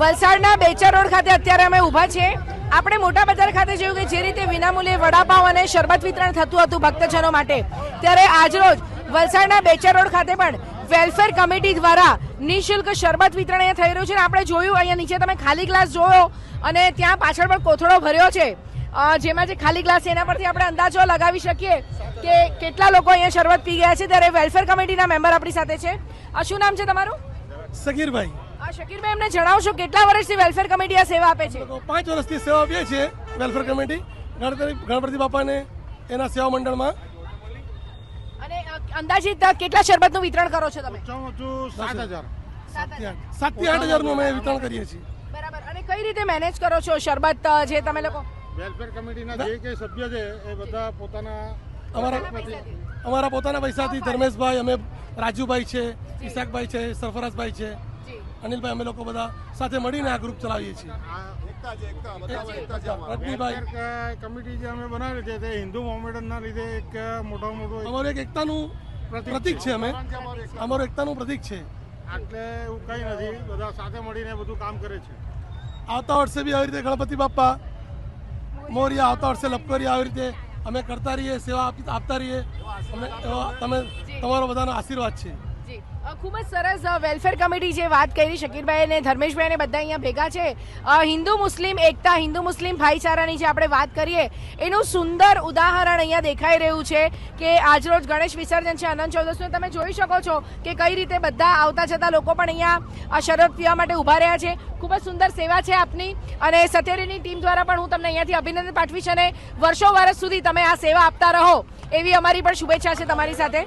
વલસાડના બેચર રોડ ખાતે અત્યારે અમે ઊભા છીએ. આપણે મોટા બજાર ખાતે જોયું કે જે રીતે વિનામૂલ્યે વડાપાવ અને શરબત વિતરણ થતું હતું ભક્તજનો માટે, ત્યારે આજરોજ વલસાડના બેચર રોડ ખાતે પણ વેલફેર કમિટી દ્વારા નિઃશુલ્ક શરબત વિતરણ અહીંયા થઈ રહ્યું છે. આપણે જોયું, અહીંયા નીચે તમે ખાલી ગ્લાસ જોયો અને ત્યાં પાછળ પણ કોથળો ભર્યો છે. જેમાં જે ખાલી ગ્લાસ એના પરથી આપણે અંદાજો લગાવી શકીએ કે કેટલા લોકો અહીંયા શરબત પી ગયા છે. ત્યારે વેલફેર કમિટીના મેમ્બર આપણી સાથે છે. શું નામ છે તમારું? સગીરભાઈ. શકીરભાઈ એમને જણાવશો કેટલા વર્ષથી વેલફેર કમિટી આ સેવા આપે છે? તો પાંચ વર્ષથી સેવા આપીએ છીએ વેલફેર કમિટી ગણપતિ ગણપતિ બાપાને એના સેવા મંડળમાં. અને અંદાજિત કેટલા શરબતનું વિતરણ કરો છો તમે? સાત હજાર. સાતથી આઠ હજારનું અમે વિતરણ કરીએ છીએ. બરાબર. અને કઈ રીતે મેનેજ કરો છો શરબત જે તમે લોકો? વેલફેર કમિટીના જે કે સભ્ય છે એ બધા પોતાના અમારા અમારા પોતાના પૈસાથી ધર્મેશભાઈ અમે રાજુભાઈ છે ઈશાકભાઈ છે સરફરાજભાઈ છે. અનિલભાઈ અમે લોકો બધા સાથે મળીને આ ગ્રુપ ચલાવીએ છીએ. રજનીભાઈ કમિટી જે અમે બનાવી છે તે હિન્દુ મોમેડનના લીધે એક મોટા મોટું અમારું એક એકતાનું પ્રતિક છે. અમે. અમારું એકતાનું પ્રતિક છે. એટલે એવું કંઈ નથી. બધા સાથે મળીને બધું કામ કરે છે. આવતા વર્ષે બી આવી રીતે ગણપતિ બાપ્પા મોરિયા આવતા વર્ષે લપકરિયા આવી રીતે અમે કરતા રહીએ સેવા આપતા રહીએ. અમે તમે તમારો બધાનો આશીર્વાદ છે. જી. ખૂબ જ સરસ વેલફેર કમિટી જે વાત કરી, શકીરભાઈ અને ધર્મેશભાઈ અને બધા અહીંયા ભેગા છે. હિન્દુ મુસ્લિમ, એકતા, હિન્દુ મુસ્લિમ ભાઈચારાની જે આપણે વાત કરીએ, એનું સુંદર ઉદાહરણ અહીંયા દેખાઈ રહ્યું છે કે આજરોજ ગણેશ વિસર્જન છે અનંત ચૌદસનું તમે જોઈ શકો છો કે કઈ રીતે બધા આવતા જતા લોકો પણ અહીંયા શરબત પીવા માટે ઊભા રહ્યા છે. ખૂબ જ સુંદર સેવા છે આપની. અને સત્યરીની ટીમ દ્વારા પણ હું તમને અહીંયાથી અભિનંદન પાઠવીશ અને વર્ષો વર્ષ સુધી તમે આ સેવા આપતા રહો એવી અમારી પણ શુભેચ્છા છે તમારી સાથે.